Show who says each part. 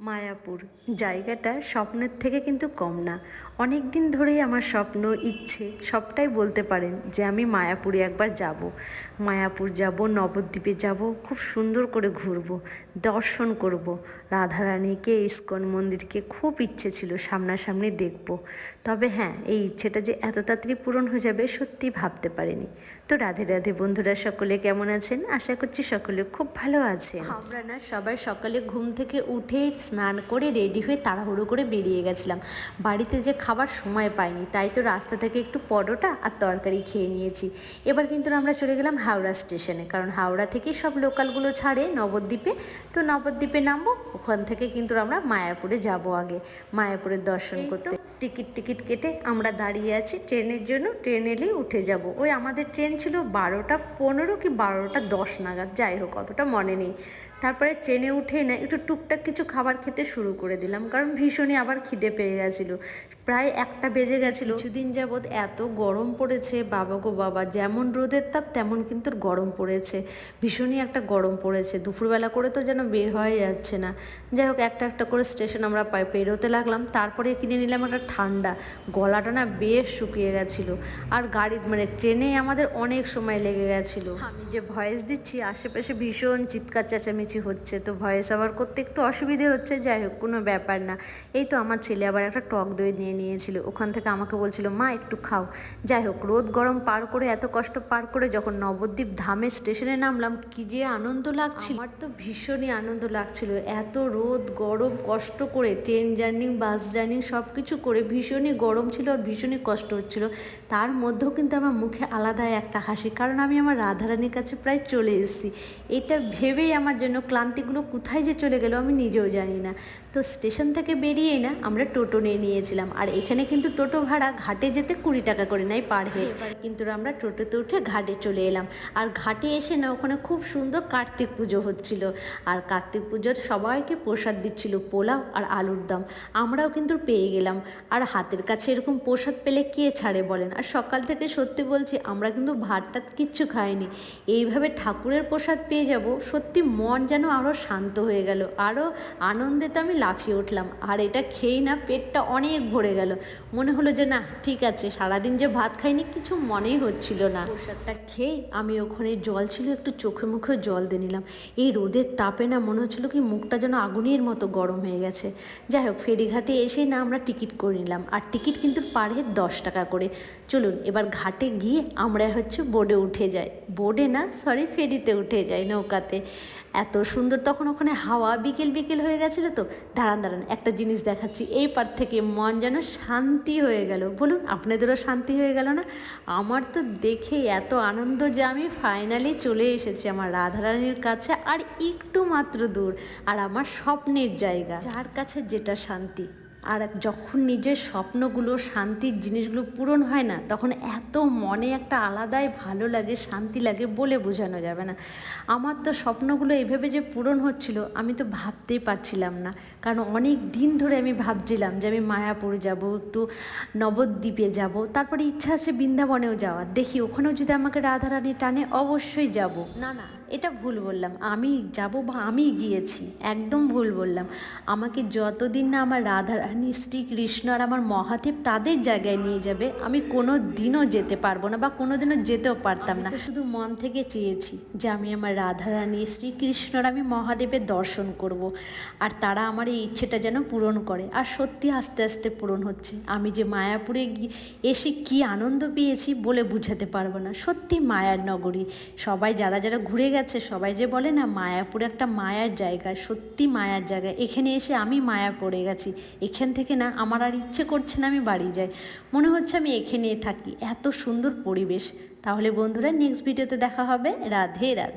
Speaker 1: মায়াপুর। জায়গাটা স্বপ্নের থেকে কিন্তু কম না। অনেক দিন ধরেই আমার স্বপ্ন, ইচ্ছে সবটাই বলতে পারেন যে আমি মায়াপুরে একবার যাব। মায়াপুর যাব, নবদ্বীপে যাব, খুব সুন্দর করে ঘুরব, দর্শন করব। রাধারানীকে, ইস্কন মন্দিরকে খুব ইচ্ছে ছিল সামনাসামনি দেখব। তবে হ্যাঁ এই ইচ্ছেটা যে এত তাড়াতাড়ি পূরণ হয়ে যাবে সত্যি ভাবতে পারিনি। তো রাধে রাধে বন্ধুরা, সকলে কেমন আছেন? আশা করছি সকলে খুব ভালো আছেন। আমরা না সবাই সকালে ঘুম থেকে উঠে স্নান করে রেডি হয়ে তাড়াহুড়ো করে বেরিয়ে গেছিলাম। বাড়িতে যে খাবার সময় পাইনি তাই তো রাস্তা থেকে একটু পরোটা আর তরকারি খেয়ে নিয়েছি। এবার কিন্তু আমরা চলে গেলাম হাওড়া স্টেশনে কারণ হাওড়া থেকে সব লোকালগুলো ছাড়ে নবদ্বীপে। তো নবদ্বীপে নামবো ওখান থেকে কিন্তু আমরা মায়াপুরে যাব আগে। মায়াপুরের দর্শন করতে। টিকিট টিকিট কেটে আমরা দাঁড়িয়ে আছি ট্রেনের জন্য। ট্রেন এলেই উঠে যাব। ওই আমাদের ট্রেন ছিল বারোটা পনেরো কি বারোটা দশ নাগাদ যাই হোক অতটা মনে নেই। তারপরে ট্রেনে উঠে না একটু টুকটাক কিছু খাবার খেতে শুরু করে দিলাম। কারণ ভীষণই আবার খিদে পেয়ে গেছিল। প্রায় একটা বেজে গেছিল। কিছুদিন যাবৎ এত গরম পড়েছে, বাবা গো বাবা, যেমন রোদের তাপ তেমন কিন্তু গরম পড়েছে। ভীষণই একটা গরম পড়েছে। দুপুরবেলা করে তো যেন বের হয়ে যাচ্ছে না। যাই হোক, একটা একটা করে স্টেশন আমরা পেরোতে লাগলাম। তারপরে কিনে নিলাম একটা ঠান্ডা। গলাটা না বেশ শুকিয়ে গেছিল। আর গাড়ি মানে ট্রেনে আমাদের অনেক সময় লেগে গেছিল। আমি যে ভয়েস দিচ্ছি, আশেপাশে ভীষণ চিৎকার চেঁচামেচি হচ্ছে। তো ভয়েস আবার করতে একটু অসুবিধে হচ্ছে, যাই হোক, কোনো ব্যাপার না। এই তো আমার ছেলে আবার একটা টক দই নিয়ে নিয়েছিল। ওখান থেকে আমাকে বলছিল, মা, একটু খাও। যাই হোক, রোদ গরম পার করে, এত কষ্ট পার করে যখন নবদ্বীপ ধামে স্টেশনে নামলাম, কি যে আনন্দ লাগছিল। আমার তো ভীষণই আনন্দ লাগছিল। এত রোদ, গরম, কষ্ট করে, ট্রেন জার্নি, বাস জার্নি সব কিছু করে ভীষণই গরম ছিল আর ভীষণই কষ্ট হচ্ছিল। তার মধ্যেও কিন্তু আমার মুখে আলাদা একটা হাসি, কারণ আমি আমার রাধারানীর কাছে প্রায় চলে এসেছি। এটা ভেবেই আমার জন্য ক্লান্তিগুলো কোথায় যে চলে গেল আমি নিজেও জানি না। তো স্টেশন থেকে বেরিয়েই না আমরা টোটো নিয়ে নিয়েছিলাম। আর এখানে কিন্তু টোটো ভাড়া ঘাটে যেতে কুড়ি টাকা করে নেয় পার হেড এবার কিন্তু আমরা টোটোতে উঠে ঘাটে চলে এলাম। আর ঘাটে এসে না ওখানে খুব সুন্দর কার্তিক পুজো হচ্ছিল। আর কার্তিক পুজোর সবাইকে প্রসাদ দিচ্ছিল পোলাও আর আলুর দম। আমরাও কিন্তু পেয়ে গেলাম। আর হাতের কাছে এরকম প্রসাদ পেলে কে ছাড়ে বলেন? আর সকাল থেকে সত্যি বলছি আমরা কিন্তু ভাত টাত কিচ্ছু খাইনি। এইভাবে ঠাকুরের প্রসাদ পেয়ে যাব সত্যি মন যেন আরও শান্ত হয়ে গেল। আরও আনন্দে তো আমি লাফিয়ে উঠলাম। আর এটা খেয়েই না পেটটা অনেক ভরে গেল। মনে হলো যে, না, ঠিক আছে, সারাদিন যে ভাত খাইনি, কিছু মনেই হচ্ছিল না। প্রসাদটা খেয়ে আমি ওখানে জল ছিল, একটু চোখে মুখে জল দিয়ে নিলাম। এই রোদের তাপে না মনে হচ্ছিল কি, মুখটা যেন আগুনের মতো গরম হয়ে গেছে। যাই হোক, ফেরিঘাটে এসে না আমরা টিকিট করে নিলাম। আর টিকিট কিন্তু পার হেড দশ টাকা করে। চলুন, এবার ঘাটে গিয়ে আমরা হচ্ছে বোর্ডে উঠে যাই। বোর্ডে না সরি ফেরিতে উঠে যাই নৌকাতে। এত সুন্দর তখন ওখানে হাওয়া বিকেল বিকেল হয়ে গেছিল তো। দাঁড়ান দাঁড়ান, একটা জিনিস দেখাচ্ছি। এই পার থেকে মন যেন শান্তি হয়ে গেল। বলুন, আপনাদেরও শান্তি হয়ে গেল না? আমার তো দেখে এত আনন্দ যে আমি ফাইনালি চলে এসেছি আমার রাধারানীর কাছে, আর একটু মাত্র দূর, আর আমার স্বপ্নের জায়গা। যার কাছে যেটা শান্তি। আর যখন নিজের স্বপ্নগুলো, শান্তির জিনিসগুলো পূরণ হয় না, তখন এত মনে একটা আলাদাই ভালো লাগে, শান্তি লাগে বলে বোঝানো যাবে না। আমার তো স্বপ্নগুলো এইভাবে যে পূরণ হচ্ছিল, আমি তো ভাবতেই পারছিলাম না। কারণ অনেক দিন ধরে আমি ভাবছিলাম যে আমি মায়াপুর যাব, একটু নবদ্বীপে যাব, তারপরে ইচ্ছা আছে বৃন্দাবনেও যাওয়ার। দেখি, ওখানেও যদি আমাকে রাধারানী টানে, অবশ্যই যাব। না না এটা ভুল বললাম। আমি যাব বা আমি গিয়েছি, একদম ভুল বললাম। আমাকে যতদিন না আমার রাধারানী, শ্রীকৃষ্ণ আর আমার মহাদেব তাদের জায়গায় নিয়ে যাবে, আমি কোনো দিনও যেতে পারব না বা কোনো দিনও যেতেও পারতাম না। শুধু মন থেকে চেয়েছি যে আমি আমার রাধারানী শ্রীকৃষ্ণর আমি মহাদেবের দর্শন করব। আর তারা আমার এই ইচ্ছেটা যেন পূরণ করে। আর সত্যি আস্তে আস্তে পূরণ হচ্ছে। আমি যে মায়াপুরে এসে কি আনন্দ পেয়েছি বলে বুঝাতে পারব না। সত্যি মায়ার নগরী। সবাই যারা যারা ঘুরে গেছে, সবাই যে বলে না, মায়াপুর একটা মায়ার জায়গা, সত্যি মায়ার জায়গা। এখানে এসে আমি মায়া পড়ে গেছি। এখান থেকে না, আমার আর ইচ্ছে করছে না আমি বাড়ি যাই। মনে হচ্ছে আমি এখানেই থাকি। এত সুন্দর পরিবেশ। তাহলে বন্ধুরা নেক্সট ভিডিওতে দেখা হবে। রাধে রাধে।